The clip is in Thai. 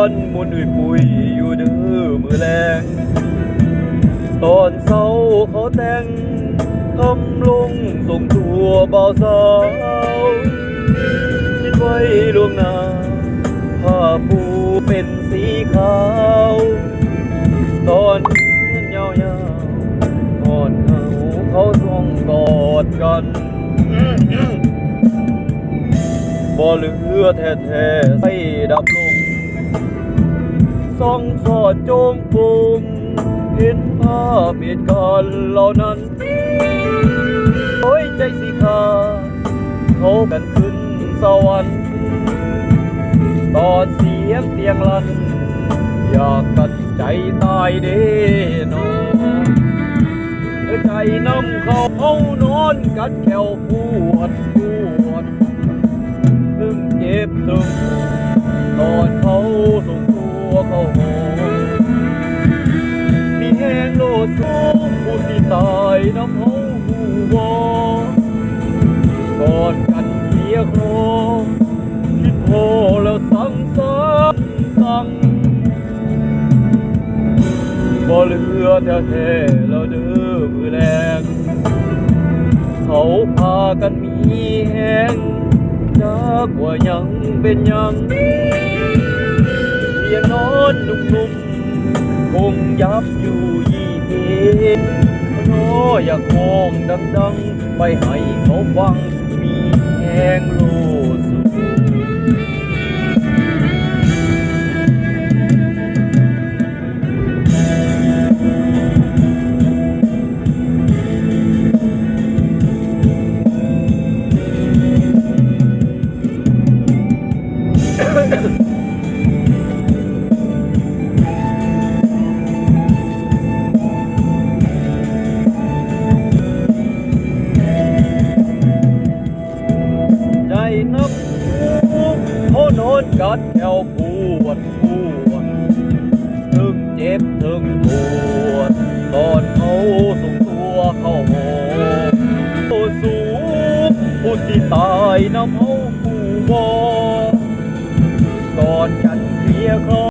อนมนอุ่ยปุยอยู่ดื้อมือแรงตอนเศร้าเขาแต่งคำลงส่งตัวเบาสาวคิดไว้ล่วงหน้าผ้าปูเป็นสีขาว ตอนเงาเยาก่อนเขาเขาทรงกอดกันบ่เหลือแท้ๆใส่ดับลง ส่องสอดจงปุ่มเห็นภาพเหตุการณ์เหล่านั้นโอ้ยใจสิขาเขากันขึ้นสวรรค์ตอนเสียงเตียงลัน อยากตัดใจตายเด้นอใจน้ำเขาเอานอนกัดแขวปวดปวด น้ำเขาหูวอกอดกันเคียครอคิดโทแล้วสั่งสั่งสั่งบ่เหลือแท้ๆแล้วเด้อมือแรงเขาพากันมีแหงจากว่ายังเป็นยังเพียนอนนุ่มๆคงยับอยู่ยี่เพ ออยากมองดังๆ ไปให้เขาฟังมีแหงโลดสูง กัดเอวปวดปวดถึงเจ็บถึงปวดตอนเขาส่งตัวเข้าหอโอ้สูงผู้ที่ตายน้ำเอาผู้วอกอดกันเคลียร์คลอ